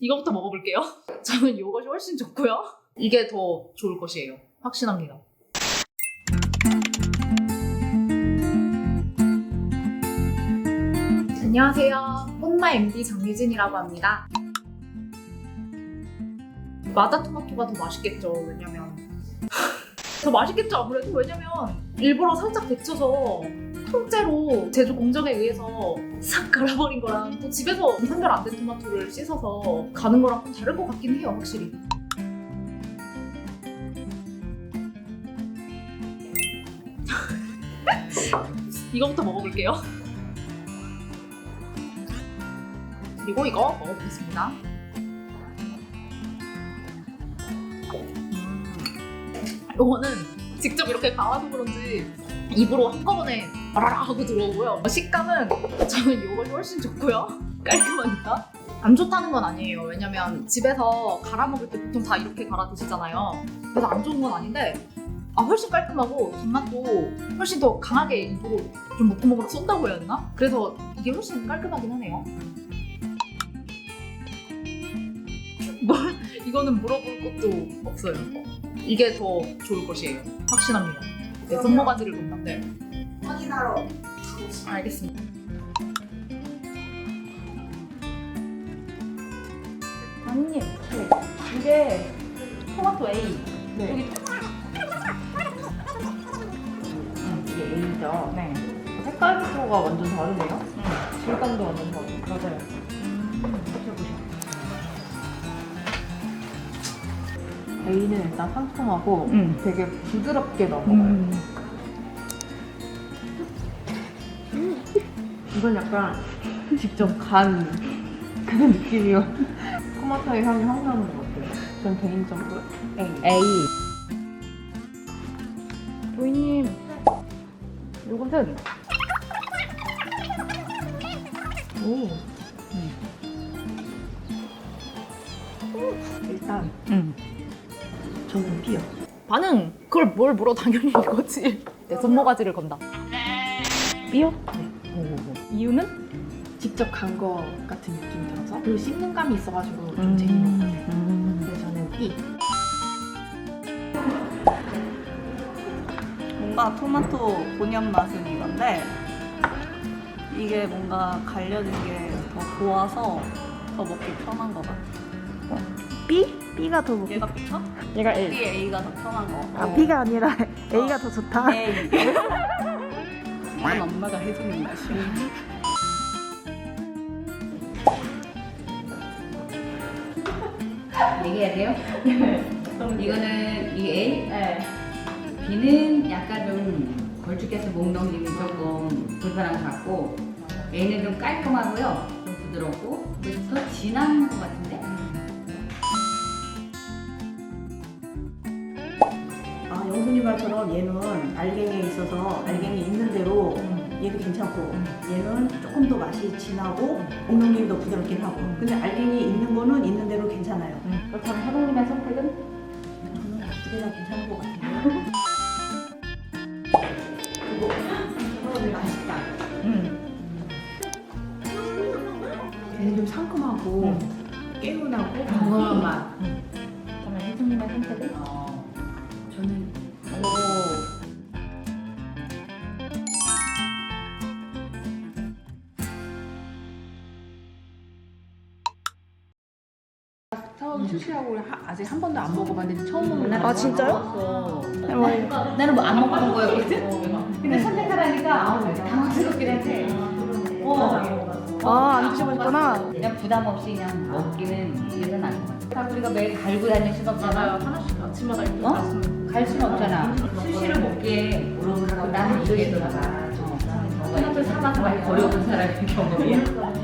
이거부터 먹어볼게요. 저는 이것이 훨씬 좋고요. 이게 더 좋을 것이에요. 확신합니다. 안녕하세요. 혼마 MD 정유진이라고 합니다. 마다 토마토가 더 맛있겠죠. 왜냐면 더 맛있겠죠. 아무래도 왜냐면 일부러 살짝 데쳐서 통째로 제조 공정에 의해서 싹 갈아버린 거랑 또 집에서 선별 안 된 토마토를 씻어서 가는 거랑 좀 다를 것 같긴 해요, 확실히. 이거부터 먹어볼게요. 그리고 이거 먹어보겠습니다. 음, 이거는 직접 이렇게 갈아서 그런지 입으로 한꺼번에 바라라 하고 들어오고요. 식감은 저는 이것이 훨씬 좋고요. 깔끔하니까. 안 좋다는 건 아니에요. 왜냐면 집에서 갈아 먹을 때 보통 다 이렇게 갈아 드시잖아요. 그래서 안 좋은 건 아닌데 아, 훨씬 깔끔하고 단맛도 훨씬 더 강하게 입으로 좀 목구멍으로 쏜다고 해야 되나? 그래서 이게 훨씬 깔끔하긴 하네요. 뭐 이거는 물어볼 것도 없어요. 이게 더 좋을 것이에요. 확신합니다. 네, 손모가지를 본다는 데. 확인하러 알겠습니다. 아니님, 이게 토마토 A. 네. 여기 음, 이게 A죠. 네. 색깔도가 완전 다르네요. 질감도 완전 다르고. 맞아요. A는 일단 상큼하고 음. 되게 부드럽게 넘어가요. 이건 약간 직접 간 그런 느낌이요. 토마토의 향이 확 나는 것 같아요. 전 개인적으로 A. A. 도희님, 요것은 오. 일단 음. 저는 B요. 반응. 그걸 뭘 물어 당연히 이거지. 내 손모가지를 건다. B요? 이유는? 직접 간 거 같은 느낌이 들어서 그리고 씹는 감이 있어가지고 좀 음. 재밌는 것 같아요. 음. 그래서 저는 B. 뭔가 토마토 본연 맛은 이건데 이게 뭔가 갈려진 게더 좋아서 더 먹기 편한 것 같아. B? B가 더 먹... 얘가 B죠? 얘가 A. B A가 더 편한 거. 아 B가 아니라 A가 더 좋다. A. 이건 엄마가 해주는 맛이야. 얘기해야 돼요? 이거는 이게 A, 네. B는 약간 좀 걸쭉해서 목 넘기기 조금 불편한 것 같고 A는 좀 깔끔하고요, 좀 부드럽고 더 진한 것 같은데? 아, 말처럼 얘는 알갱이에 있어서 알갱이 있는 대로 얘도 괜찮고 얘는 조금 더 맛이 진하고 목넘김이 더 부드럽긴 하고. 근데 알갱이 있는 거는 있는 대로 괜찮아요. 그렇다면 사장님의 선택은? 저는 두개 다 괜찮은 것 같아요. 그리고 서울이 맛있다. 음. 얘는 좀 상큼하고 개운하고 건강한 맛. 그러면 혜성님의 선택은? 어, 저는 처음 출시하고 하- 아직 한 번도 안 먹어봤는데 처음 먹는 아 진짜요? 나는 뭐 안 먹어본 거였거든? 근데 선택하라니까 아우 당황스럽긴 했지. 어. 아 안 드셔보셨구나. 그냥 부담 없이 그냥 먹기는 더 나은 것 같아. 다 우리가 매일 갈고 다닐 순 없잖아. 하나씩 아침마다 이렇게 어? 갈 수는 없잖아. 수시를 먹기에 나는 이게 더 나아. 토마토 사놔서 많이 버려본 사람의 경험이야.